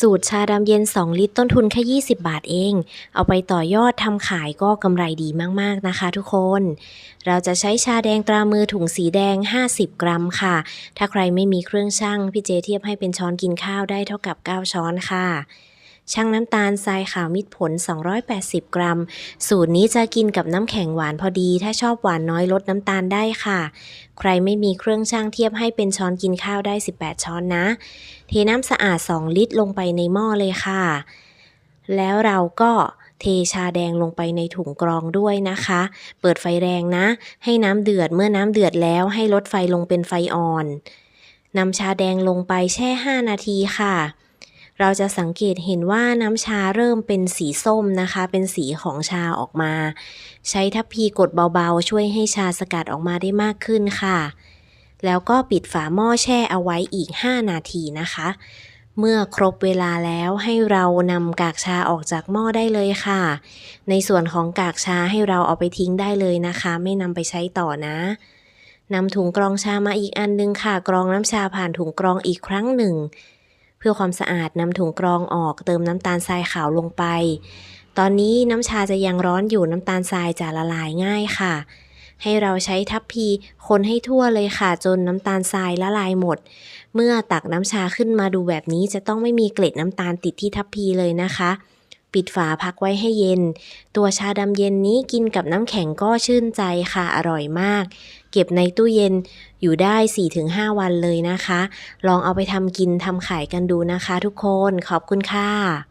สูตรชาดำเย็น 2 ลิตรต้นทุนแค่ 20 บาทเอง เอาไปต่อยอดทำขายก็กำไรดีมาก ๆ นะคะทุกคน เราจะใช้ชาแดงตรามือถุงสีแดง 50 กรัมค่ะ ถ้าใครไม่มีเครื่องชั่ง พี่เจเทียบให้เป็นช้อนกินข้าวได้เท่ากับ 9 ช้อนค่ะ ชั่งน้ำตาลทรายขาวมิตรผล 280 กรัม สูตรนี้จะกินกับน้ำแข็งหวานพอดี ถ้าชอบหวานน้อยลดน้ำตาลได้ค่ะ ใครไม่มีเครื่องชั่งเทียบให้เป็นช้อนกินข้าวได้ 18 ช้อนนะ เทน้ำสะอาด 2 ลิตรลงไปในหม้อเลยค่ะ แล้วเราก็เทชาแดงลงไปในถุงกรองด้วยนะคะ เปิดไฟแรงนะ ให้น้ำเดือด เมื่อน้ำเดือดแล้วให้ลดไฟลงเป็นไฟอ่อนนำชาแดงลงไปแช่ 5 นาทีค่ะ เราจะสังเกตเห็นว่าน้ำชาเริ่มเป็นสีส้มนะคะ เป็นสีของชาออกมา ใช้ทัพพีกดเบาๆ ช่วยให้ชาสกัดออกมาได้มากขึ้นค่ะ แล้วก็ปิดฝาหม้อแช่เอาไว้อีก 5 นาทีนะคะ เมื่อครบเวลาแล้วให้เรานำกากชาออกจากหม้อได้เลยค่ะ ในส่วนของกากชาให้เราเอาไปทิ้งได้เลยนะคะ ไม่นำไปใช้ต่อนะนำถุงกรองชามาอีกอันนึงค่ะ กรองน้ำชาผ่านถุงกรองอีกครั้งหนึ่ง เพื่อความสะอาดนำถุงกรองออกเติมน้ำตาลทรายขาวลงไป ตอนนี้น้ำชาจะยังร้อนอยู่น้ำตาลทรายจะละลายง่ายค่ะ ให้เราใช้ทัพพีคนให้ทั่วเลยค่ะจนน้ำตาลทรายละลายหมด เมื่อตักน้ำชาขึ้นมาดูแบบนี้จะต้องไม่มีเกล็ดน้ำตาลติดที่ทัพพีเลยนะคะ ปิดฝาพักไว้ให้เย็น ตัวชาดำเย็นนี้กินกับน้ำแข็งก็ชื่นใจค่ะอร่อยมาก เก็บในตู้เย็นอยู่ได้ 4-5 วันเลยนะคะ ลองเอาไปทำกินทำขายกันดูนะคะทุกคนขอบคุณค่ะ